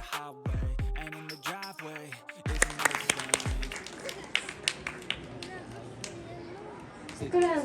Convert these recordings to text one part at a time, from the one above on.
the highway. And in the driveway is a nice Shukran.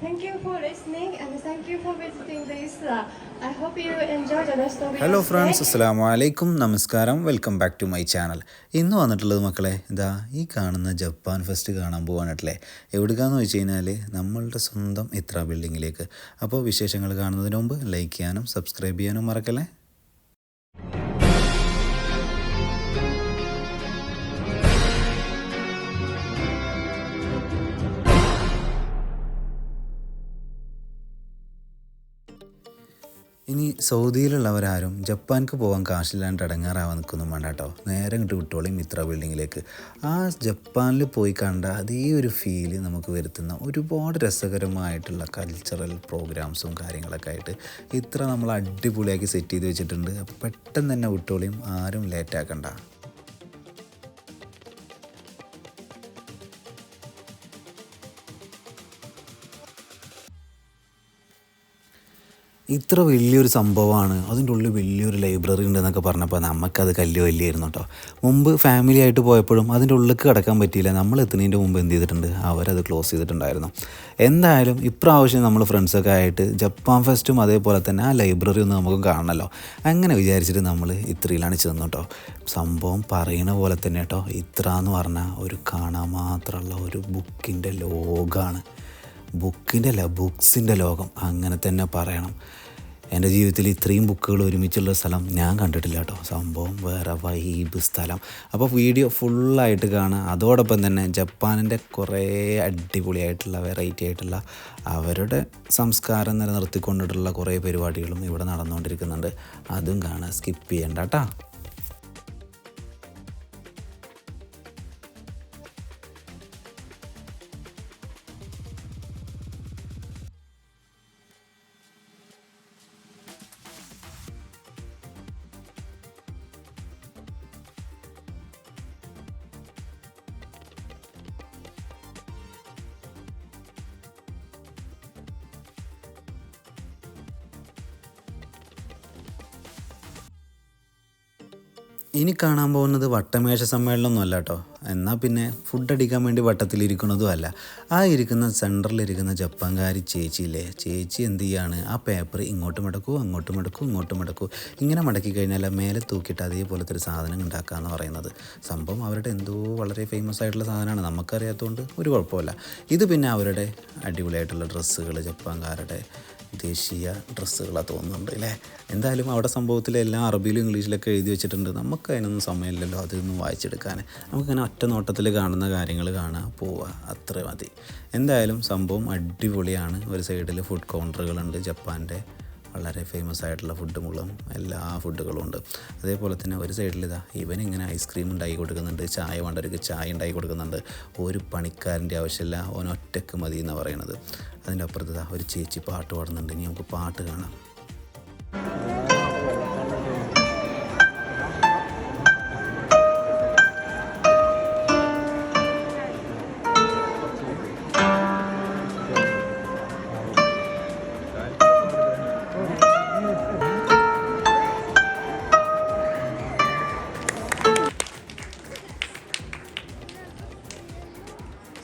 Thank you for listening and thank you for visiting the Isla. I hope you enjoy the rest of your hello friends. അസ്സാം വലൈക്കും നമസ്കാരം welcome back to my channel ഇന്ന് വന്നിട്ടുള്ളത് മക്കളെ ഇതാ ഈ കാണുന്ന Japan fest കാണാൻ പോകാനായിട്ടല്ലേ എവിടുക്കാന്ന് വെച്ച് കഴിഞ്ഞാൽ നമ്മളുടെ സ്വന്തം ഇത്ര ബിൽഡിങ്ങിലേക്ക് അപ്പോൾ വിശേഷങ്ങൾ കാണുന്നതിന് മുമ്പ് ലൈക്ക് ചെയ്യാനും സബ്സ്ക്രൈബ് ചെയ്യാനും മറക്കല്ലേ ഇനി സൗദിയിലുള്ളവരാരും ജപ്പാൻക്ക് പോകാൻ കാശില്ലാണ്ട് അടങ്ങാറാവാൻ നിൽക്കൊന്നും വേണ്ട കേട്ടോ. നേരെ ഇങ്ങോട്ട് വിട്ടോളി മിത്ര ബിൽഡിങ്ങിലേക്ക് ആ ജപ്പാനിൽ പോയി കണ്ട അതേ ഒരു ഫീൽ നമുക്ക് വരുത്തുന്ന ഒരുപാട് രസകരമായിട്ടുള്ള കൾച്ചറൽ പ്രോഗ്രാംസും കാര്യങ്ങളൊക്കെ ആയിട്ട് ഇത്ര നമ്മൾ അടിപൊളിയാക്കി സെറ്റ് ചെയ്ത് വെച്ചിട്ടുണ്ട്. പെട്ടെന്ന് തന്നെ വിട്ടോളിയും ആരും ലേറ്റാക്കണ്ട ഇത്ര വലിയൊരു സംഭവമാണ്. അതിന്റെ ഉള്ളിൽ വലിയൊരു ലൈബ്രറി ഉണ്ടെന്നൊക്കെ പറഞ്ഞപ്പോൾ നമുക്കത് കല്ല് വലിയായിരുന്നു കേട്ടോ മുമ്പ് ഫാമിലി ആയിട്ട് പോയപ്പോഴും അതിന്റെ ഉള്ളിലേക്ക് കിടക്കാൻ പറ്റിയില്ല. നമ്മൾ എത്തുന്നതിന്റെ മുമ്പ് എന്ത് ചെയ്തിട്ടുണ്ട്? അവരത് ക്ലോസ് ചെയ്തിട്ടുണ്ടായിരുന്നു. എന്തായാലും ഇപ്രാവശ്യം നമ്മൾ ഫ്രണ്ട്സൊക്കെ ആയിട്ട് ജപ്പാൻ ഫെസ്റ്റും അതേപോലെ തന്നെ ആ ലൈബ്രറി ഒന്ന് നമുക്ക് കാണണമല്ലോ അങ്ങനെ വിചാരിച്ചിട്ട് നമ്മൾ ഇത്രയിലാണ് ചെന്നു കേട്ടോ സംഭവം പറയണ പോലെ തന്നെ കേട്ടോ ഇത്ര എന്ന് പറഞ്ഞാൽ ഒരു കാണാൻ മാത്രമുള്ള ഒരു ബുക്കിന്റെ ലോകമാണ് ബുക്കിന്റെ അല്ല ബുക്സിന്റെ ലോകം. അങ്ങനെ തന്നെ പറയണം. എന്റെ ജീവിതത്തിൽ ഇത്രയും ബുക്കുകൾ ഒരുമിച്ചുള്ള സ്ഥലം ഞാൻ കണ്ടിട്ടില്ല കേട്ടോ. സംഭവം വേറെ വൈബ് സ്ഥലം. അപ്പോൾ വീഡിയോ ഫുള്ളായിട്ട് കാണുക. അതോടൊപ്പം തന്നെ ജപ്പാനിന്റെ കുറേ അടിപൊളിയായിട്ടുള്ള വെറൈറ്റി ആയിട്ടുള്ള അവരുടെ സംസ്കാരം നിലനിർത്തിക്കൊണ്ടിട്ടുള്ള കുറേ പരിപാടികളും ഇവിടെ നടന്നുകൊണ്ടിരിക്കുന്നുണ്ട്. അതും കാണുക സ്കിപ്പ് ചെയ്യണ്ട കേട്ടോ. ഇനി കാണാൻ പോകുന്നത് വട്ടമേശ സമ്മേളനമൊന്നും അല്ല കേട്ടോ എന്നാൽ പിന്നെ ഫുഡ് അടിക്കാൻ വേണ്ടി വട്ടത്തിലിരിക്കുന്നതും അല്ല. ആ ഇരിക്കുന്ന സെന്ററിലിരിക്കുന്ന ജപ്പാൻകാരി ചേച്ചിയില്ലേ? ചേച്ചി എന്ത് ചെയ്യാണ്? ആ പേപ്പർ ഇങ്ങോട്ട് മടക്കൂ അങ്ങോട്ട് മടക്കൂ ഇങ്ങോട്ട് മടക്കൂ ഇങ്ങനെ മടക്കി കഴിഞ്ഞാൽ മേലെ തൂക്കിയിട്ട് അതേപോലത്തെ ഒരു സാധനം ഉണ്ടാക്കുക എന്ന് പറയുന്നത്. സംഭവം അവരുടെ എന്തോ വളരെ ഫേമസ് ആയിട്ടുള്ള സാധനമാണ്. നമുക്കറിയാത്തതുകൊണ്ട് ഒരു കുഴപ്പമില്ല. ഇത് പിന്നെ അവരുടെ അടിപൊളിയായിട്ടുള്ള ഡ്രസ്സുകൾ ജപ്പാൻകാരുടെ ദേശീയ ഡ്രസ്സുകളാണ് തോന്നുന്നുണ്ട് അല്ലേ? എന്തായാലും അവിടെ സംഭവത്തിൽ എല്ലാം അറബിയിലും ഇംഗ്ലീഷിലൊക്കെ എഴുതി വെച്ചിട്ടുണ്ട്. നമുക്ക് അതിനൊന്നും സമയമില്ലല്ലോ അതൊന്നും വായിച്ചെടുക്കാൻ നമുക്കിങ്ങനെ ഒറ്റ നോട്ടത്തിൽ കാണുന്ന കാര്യങ്ങൾ കാണുക പോവുക അത്ര മതി. എന്തായാലും സംഭവം അടിപൊളിയാണ്. ഒരു സൈഡിൽ ഫുഡ് കൗണ്ടറുകളുണ്ട് ജപ്പാന്റെ വളരെ ഫേമസ് ആയിട്ടുള്ള ഫുഡ് മുഴുവൻ എല്ലാ ഫുഡുകളും ഉണ്ട്. അതേപോലെ തന്നെ ഒരു സൈഡിൽ ഇതാ ഇവൻ ഇങ്ങനെ ഐസ്ക്രീം ഉണ്ടാക്കി കൊടുക്കുന്നുണ്ട് ചായ വേണ്ടവർക്ക് ചായ ഉണ്ടാക്കി കൊടുക്കുന്നുണ്ട്. ഒരു പണിക്കാരന്റെ ആവശ്യമില്ല ഓൻ ഒറ്റയ്ക്ക് മതി എന്ന് പറയുന്നത് അതിന്റെ അപ്പുറത്ത് ഒരു ചേച്ചി പാട്ട് പാടുന്നുണ്ട് ഇനി നമുക്ക് പാട്ട് കാണാം.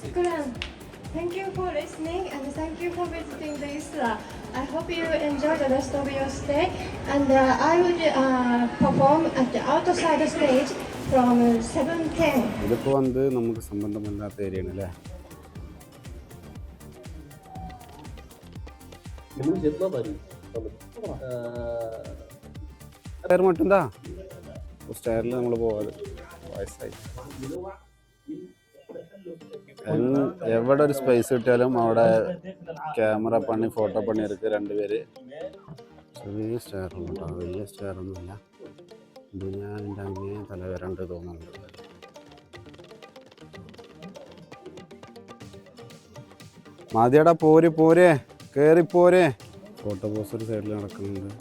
Shukran. Thank you for listening and thank you for visiting the Isla. I hope you enjoy the rest of your stay and uh, I will uh, perform at the outside stage from uh, 7.10. ഇതിപ്പോ വന്ന് നമുക്ക് സംബന്ധമില്ലാത്ത ഏരിയയാണ് അല്ലേ stair മറ്റുണ്ടാ സ്റ്റയറിൽ നമ്മൾ പോവാതെ വയസ്സായി എവിടെ ഒരു സ്പേസ് കിട്ടിയാലും അവിടെ ക്യാമറ പണി ഫോട്ടോ പണി എടുക്കുക രണ്ടുപേര് ചെറിയ സ്റ്റാറൊന്നും കേട്ടോ. വലിയ സ്റ്റാറൊന്നുമില്ല ഇത് ഞാൻ എന്റെ അങ്ങേ തലവരണ്ട് തോന്നുന്നുണ്ട്. മാതിയടാ പോര് പോരെ. കേറി പോരെ. ഫോട്ടോ പോസ് ഒരു സൈഡിൽ നടക്കുന്നുണ്ട്.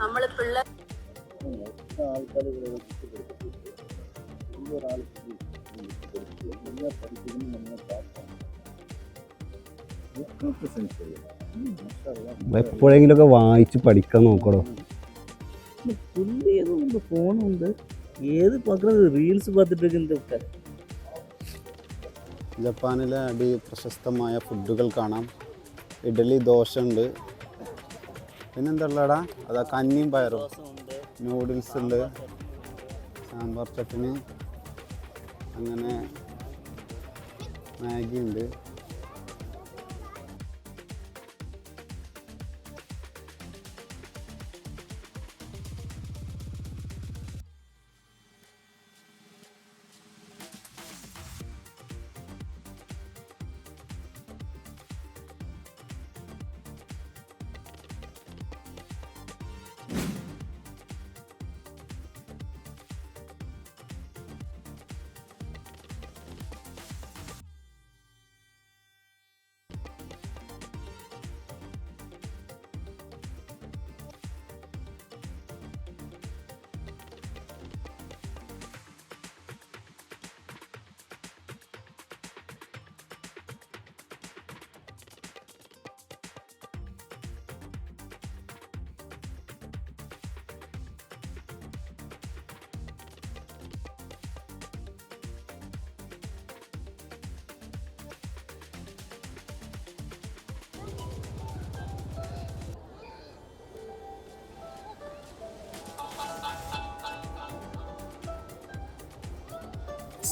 നമ്മൾ പിള്ളേർ വായിച്ച് പഠിക്കാൻ നോക്കണോ? പുല്ല് ഏതുണ്ട് ഫോണുണ്ട് ഏത് പാക്കുന്നത് റീൽസ് പാത്തിട്ടൊക്കെ ജപ്പാനിലെ അടി പ്രശസ്തമായ ഫുഡുകൾ കാണാം. ഇഡലി ദോശ ഉണ്ട്. പിന്നെന്താ ഉള്ളടാ അതാ കഞ്ഞിയും പയറും. നൂഡിൽസ് ഉണ്ട് സാമ്പാർ ചട്നി അങ്ങനെ മാഗി ഉണ്ട്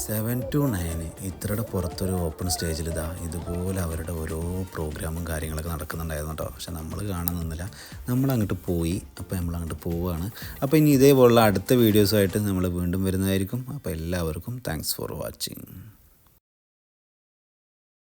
സെവൻ ടു നയന് ഇത്രയുടെ പുറത്തൊരു ഓപ്പൺ സ്റ്റേജിൽ ഇതാ ഇതുപോലെ അവരുടെ ഓരോ പ്രോഗ്രാമും കാര്യങ്ങളൊക്കെ നടക്കുന്നുണ്ടായിരുന്നു കേട്ടോ. പക്ഷെ നമ്മൾ കാണാൻ നിന്നില്ല. നമ്മൾ അങ്ങോട്ട് പോയി. അപ്പോൾ നമ്മൾ അങ്ങോട്ട് പോവുകയാണ്. അപ്പോൾ ഇനി ഇതേപോലുള്ള അടുത്ത വീഡിയോസുമായിട്ട് നമ്മൾ വീണ്ടും വരുന്നതായിരിക്കും. അപ്പോൾ എല്ലാവർക്കും താങ്ക്സ് ഫോർ വാച്ചിങ്